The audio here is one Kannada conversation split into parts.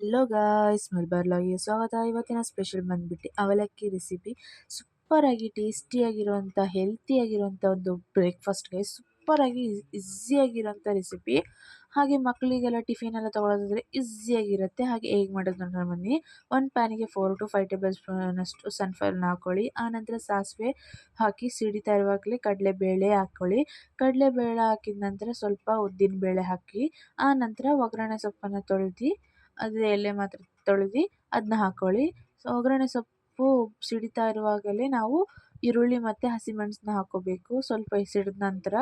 ಹಲೋ ಗಾಯ್ಸ್ ಮಲ್ಬಾರ್ಲಾಗಿ ಸ್ವಾಗತ. ಇವತ್ತಿನ ಸ್ಪೆಷಲ್ ಬಂದ್ಬಿಟ್ಟು ಅವಲಕ್ಕಿ ರೆಸಿಪಿ ಸೂಪರಾಗಿ ಟೇಸ್ಟಿಯಾಗಿರುವಂಥ ಹೆಲ್ತಿಯಾಗಿರುವಂಥ ಒಂದು ಬ್ರೇಕ್ಫಾಸ್ಟ್ಗೆ ಸೂಪರಾಗಿ ಈಸಿಯಾಗಿರೋಂಥ ರೆಸಿಪಿ ಹಾಗೆ ಮಕ್ಕಳಿಗೆಲ್ಲ ಟಿಫಿನ್ ಎಲ್ಲ ತೊಗೊಳೋದಾದ್ರೆ ಈಸಿಯಾಗಿರುತ್ತೆ ಹಾಗೆ ಹೇಗೆ ಮಾಡೋದು ನೋಡೋಣ ಬನ್ನಿ. ಒಂದು ಪ್ಯಾನಿಗೆ ಫೋರ್ ಟು ಫೈವ್ ಟೇಬಲ್ ಸ್ಪೂನಷ್ಟು ಸನ್ಫ್ಲವರ್ನ ಹಾಕ್ಕೊಳ್ಳಿ ಆನಂತರ ಸಾಸಿವೆ ಹಾಕಿ ಸಿಡಿತಾ ಇರುವಾಗಲೇ ಕಡಲೆಬೇಳೆ ಹಾಕ್ಕೊಳ್ಳಿ ಕಡಲೆಬೇಳೆ ಹಾಕಿದ ನಂತರ ಸ್ವಲ್ಪ ಉದ್ದಿನ ಬೇಳೆ ಹಾಕಿ. ಆ ನಂತರ ಒಗ್ಗರಣೆ ಸೊಪ್ಪನ್ನು ತೊಳೆದು ಅದು ಎಲೆ ಮಾತ್ರ ತೊಳೆದು ಅದನ್ನ ಹಾಕ್ಕೊಳ್ಳಿ ಸೊ ಒಗ್ಗರಣೆ ಸೊಪ್ಪು ಸಿಡಿತಾ ಇರುವಾಗಲೇ ನಾವು ಈರುಳ್ಳಿ ಮತ್ತು ಹಸಿಮೆಣಸನ್ನ ಹಾಕ್ಕೋಬೇಕು ಸ್ವಲ್ಪ ಸಿಡಿದ ನಂತರ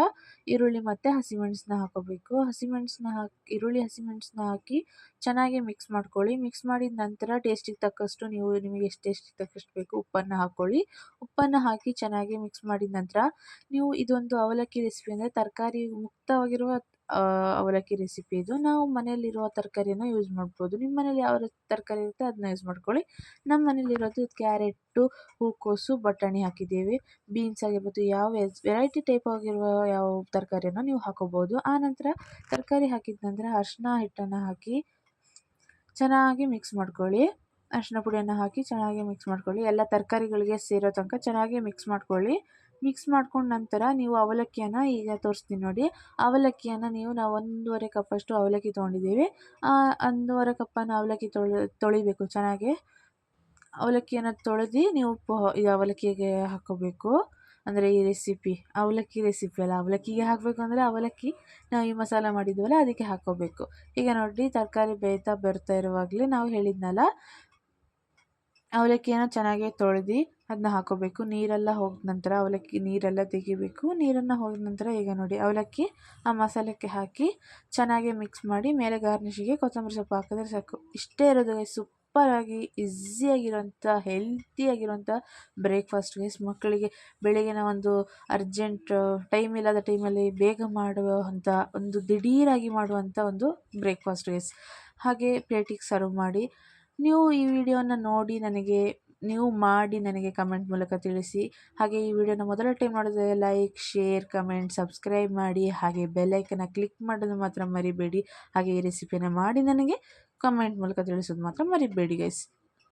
ಈರುಳ್ಳಿ ಮತ್ತು ಹಸಿಮೆಣಸನ್ನ ಹಾಕ್ಕೋಬೇಕು ಹಸಿಮೆಣಸನ್ನ ಹಾಕಿ, ಈರುಳ್ಳಿ ಹಸಿಮೆಣಸನ್ನ ಹಾಕಿ ಚೆನ್ನಾಗಿ ಮಿಕ್ಸ್ ಮಾಡ್ಕೊಳ್ಳಿ. ಮಿಕ್ಸ್ ಮಾಡಿದ ನಂತರ ಟೇಸ್ಟಿಗೆ ತಕ್ಕಷ್ಟು ನೀವು ನಿಮಗೆ ಎಷ್ಟು ಟೇಸ್ಟಿಗೆ ತಕ್ಕಷ್ಟು ಬೇಕು ಉಪ್ಪನ್ನು ಹಾಕ್ಕೊಳ್ಳಿ ಉಪ್ಪನ್ನು ಹಾಕಿ ಚೆನ್ನಾಗಿ ಮಿಕ್ಸ್ ಮಾಡಿದ ನಂತರ ನೀವು ಇದೊಂದು ಅವಲಕ್ಕಿ ರೆಸಿಪಿ ಅಂದರೆ ತರಕಾರಿ ಮುಕ್ತವಾಗಿರುವ ಅವಲಕ್ಕಿ ರೆಸಿಪಿ ಇದು. ನಾವು ಮನೆಯಲ್ಲಿರುವ ತರಕಾರಿಯನ್ನು ಯೂಸ್ ಮಾಡ್ಬೋದು. ನಿಮ್ಮ ಮನೇಲಿ ಯಾವ ತರಕಾರಿ ಇರುತ್ತೆ ಅದನ್ನ ಯೂಸ್ ಮಾಡ್ಕೊಳ್ಳಿ. ನಮ್ಮ ಮನೇಲಿರೋದು ಕ್ಯಾರೆಟು ಹೂಕೋಸು, ಬಟಾಣಿ ಹಾಕಿದ್ದೀವಿ. ಬೀನ್ಸ್ ಆಗಿರ್ಬೋದು, ಯಾವ ವೆರೈಟಿ ಟೈಪ್ ಆಗಿರುವ ಯಾವ ತರಕಾರಿಯನ್ನು ನೀವು ಹಾಕೋಬೋದು. ಆನಂತರ ತರಕಾರಿ ಹಾಕಿದ ನಂತರ ಅರಿಶಿನ ಹಿಟ್ಟನ್ನು ಹಾಕಿ ಚೆನ್ನಾಗಿ ಮಿಕ್ಸ್ ಮಾಡ್ಕೊಳ್ಳಿ. ಅರಿಶಿನ ಪುಡಿಯನ್ನು ಹಾಕಿ ಚೆನ್ನಾಗಿ ಮಿಕ್ಸ್ ಮಾಡ್ಕೊಳ್ಳಿ. ಎಲ್ಲ ತರಕಾರಿಗಳಿಗೆ ಸೇರೋ ತನಕ ಚೆನ್ನಾಗಿ ಮಿಕ್ಸ್ ಮಾಡ್ಕೊಳ್ಳಿ. ಮಿಕ್ಸ್ ಮಾಡ್ಕೊಂಡ ನಂತರ ನೀವು ಅವಲಕ್ಕಿಯನ್ನು ಈಗ ತೋರಿಸ್ತೀನಿ ನೋಡಿ. ಅವಲಕ್ಕಿಯನ್ನು ನೀವು ನಾವು ಒಂದೂವರೆ ಕಪ್ಪಷ್ಟು ಅವಲಕ್ಕಿ ತೊಗೊಂಡಿದ್ದೀವಿ. ಒಂದೂವರೆ ಕಪ್ಪನ್ನು ಅವಲಕ್ಕಿ ತೊಳೆ, ತೊಳಿಬೇಕು ಚೆನ್ನಾಗಿ. ಅವಲಕ್ಕಿಯನ್ನು ತೊಳೆದು ನೀವು ಇದು ಅವಲಕ್ಕಿಗೆ ಹಾಕೋಬೇಕು. ಅಂದರೆ ಈ ರೆಸಿಪಿ ಅವಲಕ್ಕಿ ರೆಸಿಪಿ ಅಲ್ಲ. ಅವಲಕ್ಕಿಗೆ ಹಾಕಬೇಕು ಅಂದರೆ ಅವಲಕ್ಕಿ ನಾವು ಈ ಮಸಾಲ ಮಾಡಿದ್ವಲ್ಲ ಅದಕ್ಕೆ ಹಾಕೋಬೇಕು. ಈಗ ನೋಡಿ ತರಕಾರಿ ಬೇಯ್ತಾ ಬರ್ತಾ ಇರುವಾಗಲೇ ನಾವು ಹೇಳಿದ್ನಲ್ಲ, ಅವಲಕ್ಕಿಯನ್ನು ಚೆನ್ನಾಗಿ ತೊಳೆದು ಅದನ್ನ ಹಾಕೋಬೇಕು. ನೀರೆಲ್ಲ ಹೋದ ನಂತರ ಅವಲಕ್ಕಿ ನೀರೆಲ್ಲ ತೆಗಿಬೇಕು. ನೀರನ್ನು ಹೋದ ನಂತರ ಈಗ ನೋಡಿ ಅವಲಕ್ಕಿ ಆ ಮಸಾಲಕ್ಕೆ ಹಾಕಿ ಚೆನ್ನಾಗಿ ಮಿಕ್ಸ್ ಮಾಡಿ ಮೇಲೆ ಗಾರ್ನಿಷಿಗೆ ಕೊತ್ತಂಬರಿ ಸೊಪ್ಪು ಹಾಕಿದ್ರೆ ಸಾಕು. ಇಷ್ಟೇ ಇರೋದು ಸೂಪರಾಗಿ ಈಸಿಯಾಗಿರೋಂಥ ಹೆಲ್ತಿಯಾಗಿರೋಂಥ ಬ್ರೇಕ್ಫಾಸ್ಟ್ ಗೈಸ್ ಮಕ್ಕಳಿಗೆ ಬೆಳಗಿನ ಒಂದು ಅರ್ಜೆಂಟ್ ಟೈಮ್ ಇಲ್ಲದ ಟೈಮಲ್ಲಿ ಬೇಗ ಮಾಡುವಂಥ ಒಂದು ದಿಢೀರಾಗಿ ಮಾಡುವಂಥ ಒಂದು ಬ್ರೇಕ್ಫಾಸ್ಟ್ ಗೈಸ್ ಹಾಗೆ ಪ್ಲೇಟಿಗೆ ಸರ್ವ್ ಮಾಡಿ. ನೀವು ಈ ವಿಡಿಯೋನ ನೋಡಿ ನನಗೆ ನೀವು ಮಾಡಿ ನನಗೆ ಕಮೆಂಟ್ ಮೂಲಕ ತಿಳಿಸಿ. ಹಾಗೆ ಈ ವಿಡಿಯೋನ ಮೊದಲ ಟೈಮ್ ನೋಡಿದ್ರೆ ಲೈಕ್ ಶೇರ್ ಕಮೆಂಟ್ ಸಬ್ಸ್ಕ್ರೈಬ್ ಮಾಡಿ. ಹಾಗೆ ಬೆಲ್ಲೈಕನ್ನ ಕ್ಲಿಕ್ ಮಾಡೋದು ಮಾತ್ರ ಮರಿಬೇಡಿ. ಹಾಗೆ ಈ ರೆಸಿಪಿನ ಮಾಡಿ ನನಗೆ ಕಮೆಂಟ್ ಮೂಲಕ ತಿಳಿಸೋದು ಮಾತ್ರ ಮರಿಬೇಡಿ ಗೈಸ್